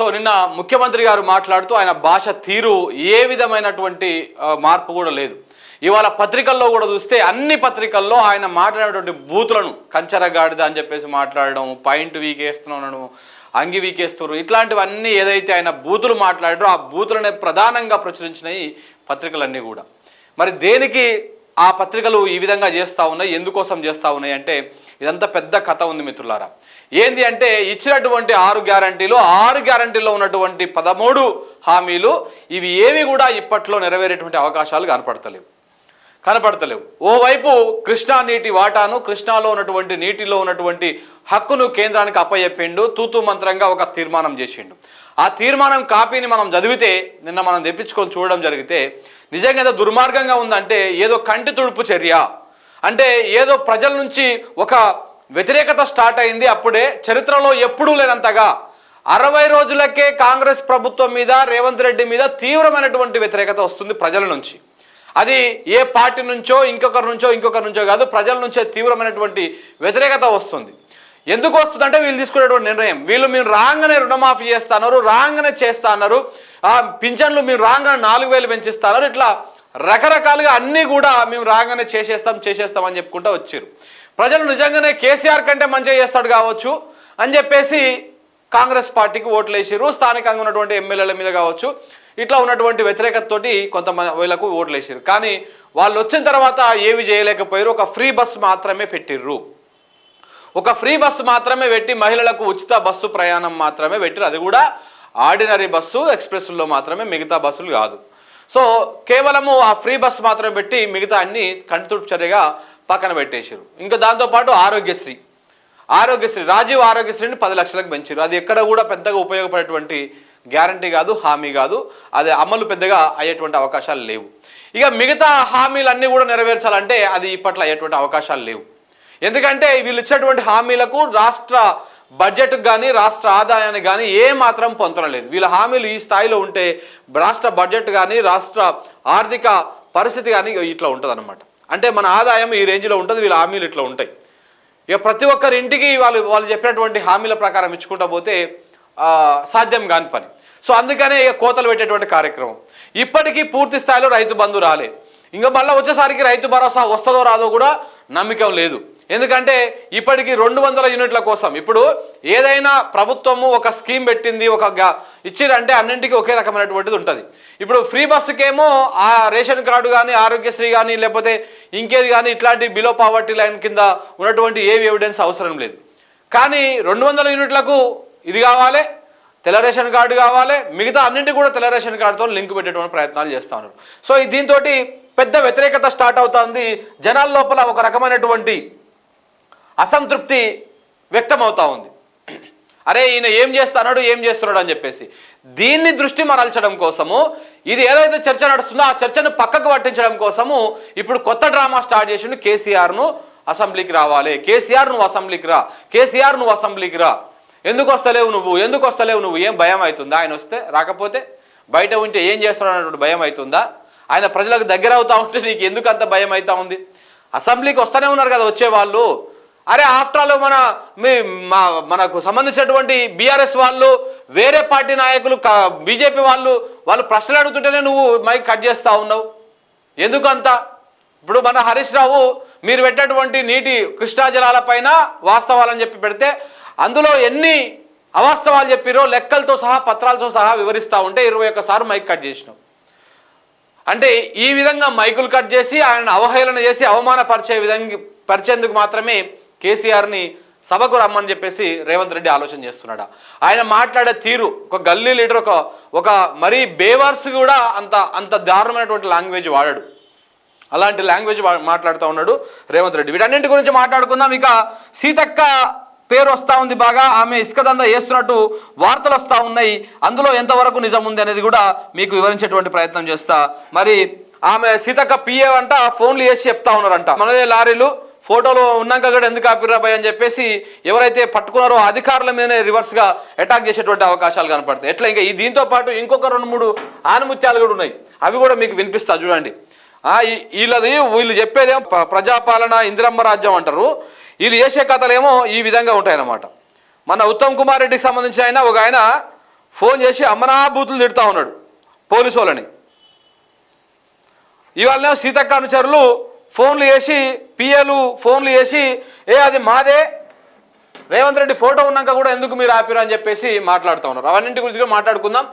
So నిన్న ముఖ్యమంత్రి గారు మాట్లాడుతూ ఆయన భాష తీరు ఏ విధమైనటువంటి మార్పు కూడా లేదు. ఇవాళ పత్రికల్లో కూడా చూస్తే అన్ని పత్రికల్లో ఆయన మాట్లాడేటువంటి బూతులను కంచరగాడిద అని చెప్పేసి మాట్లాడడం పాయింట్ వీకేస్తున్నాను అంగి వీకేస్తున్నారు ఇట్లాంటివన్నీ ఏదైతే ఆయన బూతులు మాట్లాడారో ఆ బూతులనే ప్రధానంగా ప్రచురించినాయి పత్రికలన్నీ కూడా. మరి దేనికి ఆ పత్రికలు ఈ విధంగా చేస్తూ ఉన్నాయి ఎందుకోసం చేస్తూ ఉన్నాయి అంటే ఇదంతా పెద్ద కథ ఉంది మిత్రులారా. ఏంది అంటే ఇచ్చినటువంటి ఆరు గ్యారంటీలు ఆరు గ్యారంటీలో ఉన్నటువంటి పదమూడు హామీలు ఇవి ఏవి కూడా ఇప్పట్లో నెరవేరేటువంటి అవకాశాలు కనపడతలేవు. కనపడతలేవు. ఓవైపు కృష్ణా నీటి వాటాను కృష్ణాలో ఉన్నటువంటి నీటిలో ఉన్నటువంటి హక్కును కేంద్రానికి అప్పచెప్పిండు తూతు మంత్రంగా ఒక తీర్మానం చేసిండు. ఆ తీర్మానం కాపీని మనం చదివితే నిన్న మనం తెప్పించుకొని చూడడం జరిగితే నిజంగా ఏదో దుర్మార్గంగా ఉందంటే ఏదో కంటి తుడుపు చర్య. అంటే ఏదో ప్రజల నుంచి ఒక వ్యతిరేకత స్టార్ట్ అయింది అప్పుడే చరిత్రలో ఎప్పుడూ లేనంతగా. అరవై రోజులకే కాంగ్రెస్ ప్రభుత్వం మీద రేవంత్ రెడ్డి మీద తీవ్రమైనటువంటి వ్యతిరేకత వస్తుంది ప్రజల నుంచి. అది ఏ పార్టీ నుంచో ఇంకొకరి నుంచో ఇంకొకరి నుంచో కాదు ప్రజల నుంచే తీవ్రమైనటువంటి వ్యతిరేకత వస్తుంది. ఎందుకు వస్తుందంటే వీళ్ళు తీసుకునేటువంటి నిర్ణయం. వీళ్ళు మేము రాగానే రుణమాఫీ చేస్తున్నారు రాగానే చేస్తా అన్నారు పింఛన్లు మేము రాగానే నాలుగు వేలు పెంచిస్తున్నారు ఇట్లా రకరకాలుగా అన్నీ కూడా మేము రాగానే చేసేస్తాం చేసేస్తాం అని చెప్పుకుంటూ వచ్చారు. ప్రజలు నిజంగానే కేసీఆర్ కంటే మంచిగా చేస్తాడు కావచ్చు అని చెప్పేసి కాంగ్రెస్ పార్టీకి ఓట్లు వేసారు స్థానికంగా ఉన్నటువంటి ఎమ్మెల్యేల మీద కావచ్చు. ఇట్లా ఉన్నటువంటి వ్యతిరేకతతోటి కొంతమంది వీళ్ళకు ఓట్లు వేసారు కానీ వాళ్ళు వచ్చిన తర్వాత ఏవి చేయలేకపోయారు ఒక ఫ్రీ బస్ మాత్రమే పెట్టిర్రు. ఒక ఫ్రీ బస్సు మాత్రమే పెట్టి మహిళలకు ఉచిత బస్సు ప్రయాణం మాత్రమే పెట్టిరు అది కూడా ఆర్డినరీ బస్సు ఎక్స్ప్రెస్లో మాత్రమే మిగతా బస్సులు కాదు. సో కేవలము ఆ ఫ్రీ బస్సు మాత్రమే పెట్టి మిగతా అన్ని కంటితుడు చర్యగా పక్కన పెట్టేశారు. ఇంకా దాంతోపాటు ఆరోగ్యశ్రీ. ఆరోగ్యశ్రీ రాజీవ్ ఆరోగ్యశ్రీని పది లక్షలకు పెంచారు. అది ఎక్కడ కూడా పెద్దగా ఉపయోగపడేటువంటి గ్యారంటీ కాదు హామీ కాదు. అది అమలు పెద్దగా అయ్యేటువంటి అవకాశాలు లేవు. ఇక మిగతా హామీలన్నీ కూడా నెరవేర్చాలంటే అది ఇప్పట్లో అయ్యేటువంటి అవకాశాలు లేవు. ఎందుకంటే వీళ్ళు ఇచ్చేటువంటి హామీలకు రాష్ట్ర బడ్జెట్కి కానీ రాష్ట్ర ఆదాయానికి కానీ ఏ మాత్రం పొందలేదు వీళ్ళ హామీలు ఈ స్థాయిలో ఉంటే రాష్ట్ర బడ్జెట్ కానీ రాష్ట్ర ఆర్థిక పరిస్థితి కానీ ఇట్లా ఉంటుంది అంటే మన ఆదాయం ఈ రేంజ్లో ఉంటుంది వీళ్ళ హామీలు ఇట్లా ఉంటాయి. ఇక ప్రతి ఒక్కరి ఇంటికి వాళ్ళు వాళ్ళు చెప్పినటువంటి హామీల ప్రకారం ఇచ్చుకుంటా పోతే సాధ్యం కాని పని. సో అందుకనే ఇక కోతలు పెట్టేటువంటి కార్యక్రమం. ఇప్పటికీ పూర్తి స్థాయిలో రైతు బంధు రాలే. ఇంకా మళ్ళీ వచ్చేసరికి రైతు భరోసా వస్తుందో రాదో కూడా నమ్మకం లేదు. ఎందుకంటే ఇప్పటికి రెండు వందల యూనిట్ల కోసం. ఇప్పుడు ఏదైనా ప్రభుత్వము ఒక స్కీమ్ పెట్టింది ఒక ఇచ్చిరంటే అన్నింటికి ఒకే రకమైనటువంటిది ఉంటుంది. ఇప్పుడు ఫ్రీ బస్సుకేమో ఆ రేషన్ కార్డు కానీ ఆరోగ్యశ్రీ కానీ లేకపోతే ఇంకేది కానీ ఇట్లాంటి బిలో పావర్టీ లైన్ కింద ఉన్నటువంటి ఏవి ఎవిడెన్స్ అవసరం లేదు. కానీ రెండు వందల యూనిట్లకు ఇది కావాలి తెల్ల రేషన్ కార్డు కావాలి మిగతా అన్నింటి కూడా తెల్ల రేషన్ కార్డుతో లింక్ పెట్టేటువంటి ప్రయత్నాలు చేస్తా ఉన్నారు. సో దీంతో పెద్ద వ్యతిరేకత స్టార్ట్ అవుతుంది. జనాల లోపల ఒక రకమైనటువంటి అసంతృప్తి వ్యక్తమవుతా ఉంది. అరే ఈయన ఏం చేస్తున్నాడు ఏం చేస్తున్నాడు అని చెప్పేసి. దీన్ని దృష్టి మరల్చడం కోసము ఇది ఏదైతే చర్చ నడుస్తుందో ఆ చర్చను పక్కకు పట్టించడం కోసము ఇప్పుడు కొత్త డ్రామా స్టార్ట్ చేసిండు కేసీఆర్ను అసెంబ్లీకి రావాలి. కేసీఆర్ నువ్వు అసెంబ్లీకి రా. కేసీఆర్ నువ్వు అసెంబ్లీకి రా. ఎందుకు వస్తలేవు నువ్వు? ఎందుకు వస్తలేవు నువ్వు? ఏం భయం అవుతుందా? ఆయన వస్తే రాకపోతే బయట ఉంటే ఏం చేస్తాడు అన్నటువంటి భయం అవుతుందా? ఆయన ప్రజలకు దగ్గర అవుతా ఉంటే నీకు ఎందుకు అంత భయం అవుతా ఉంది? అసెంబ్లీకి వస్తూనే ఉన్నారు కదా వచ్చేవాళ్ళు. అరే ఆఫ్టర్ ఆల్ మన మీ మా మనకు సంబంధించినటువంటి బీఆర్ఎస్ వాళ్ళు వేరే పార్టీ నాయకులు బీజేపీ వాళ్ళు వాళ్ళు ప్రశ్నలు అడుగుతుంటేనే నువ్వు మైక్ కట్ చేస్తూ ఉన్నావు. ఎందుకు అంత ఇప్పుడు మన హరీష్ రావు మీరు పెట్టినటువంటి నీటి కృష్ణా జలాలపైన వాస్తవాలని చెప్పి పెడితే అందులో ఎన్ని అవాస్తవాలు చెప్పిరో లెక్కలతో సహా పత్రాలతో సహా వివరిస్తూ ఉంటే ఇరవై ఒక్కసారి మైక్ కట్ చేసినావు అంటే ఈ విధంగా మైకులు కట్ చేసి ఆయన అవహేళన చేసి అవమానపరిచే విధంగా పరిచేందుకు మాత్రమే కేసీఆర్ని సభకు రమ్మని చెప్పేసి రేవంత్ రెడ్డి ఆలోచన చేస్తున్నాడు? ఆయన మాట్లాడే తీరు ఒక గల్లీ లీడర్ ఒక ఒక మరీ బేవర్స్ కూడా అంత అంత దారుణమైనటువంటి లాంగ్వేజ్ వాడాడు. అలాంటి లాంగ్వేజ్ వా- మాట్లాడుతూ ఉన్నాడు రేవంత్ రెడ్డి. వీటన్నింటి గురించి మాట్లాడుకుందాం. ఇక సీతక్క పేరు వస్తూ ఉంది బాగా. ఆమె ఇసుక దందా వేస్తున్నట్టు వార్తలు వస్తూ ఉన్నాయి. అందులో ఎంతవరకు నిజం ఉంది అనేది కూడా మీకు వివరించేటువంటి ప్రయత్నం చేస్తా. మరి ఆమె సీతక్క పిఏ అంట ఫోన్లు చేసి చెప్తా ఉన్నారంట. మనదే లారీలు. ఫోటోలో ఉన్నాక కూడా ఎందుకు ఆపిరా భయ్ అని చెప్పేసి ఎవరైతే పట్టుకున్నారో అధికారుల మీదనే రివర్స్గా అటాక్ చేసేటువంటి అవకాశాలు కనపడతాయి. ఎట్లా ఇంకా ఈ దీంతో పాటు ఇంకొక రెండు మూడు ఆనుముత్యాలు కూడా ఉన్నాయి. అవి కూడా మీకు వినిపిస్తా చూడండి. వీళ్ళది వీళ్ళు చెప్పేదేమో ప్రజాపాలన ఇందిరమ్మ రాజ్యం అంటారు. వీళ్ళు చేసే కథలేమో ఈ విధంగా ఉంటాయన్నమాట. మన ఉత్తమ్ కుమార్ రెడ్డికి సంబంధించిన ఆయన ఒక ఆయన ఫోన్ చేసి అమరాభూతులు బూతులు తిడతా ఉన్నాడు పోలీసు వాళ్ళని. ఇవాళ సీతక్క అనుచరులు ఫోన్లు చేసి పిఏలు ఫోన్లు చేసి ఏ అది మాదే? రేవంత్ రెడ్డి ఫోటో ఉన్నాక కూడా ఎందుకు మీరు ఆపిరు అని చెప్పేసి మాట్లాడుతూ ఉన్నారు. అవన్నింటి గురించి మాట్లాడుకుందాం.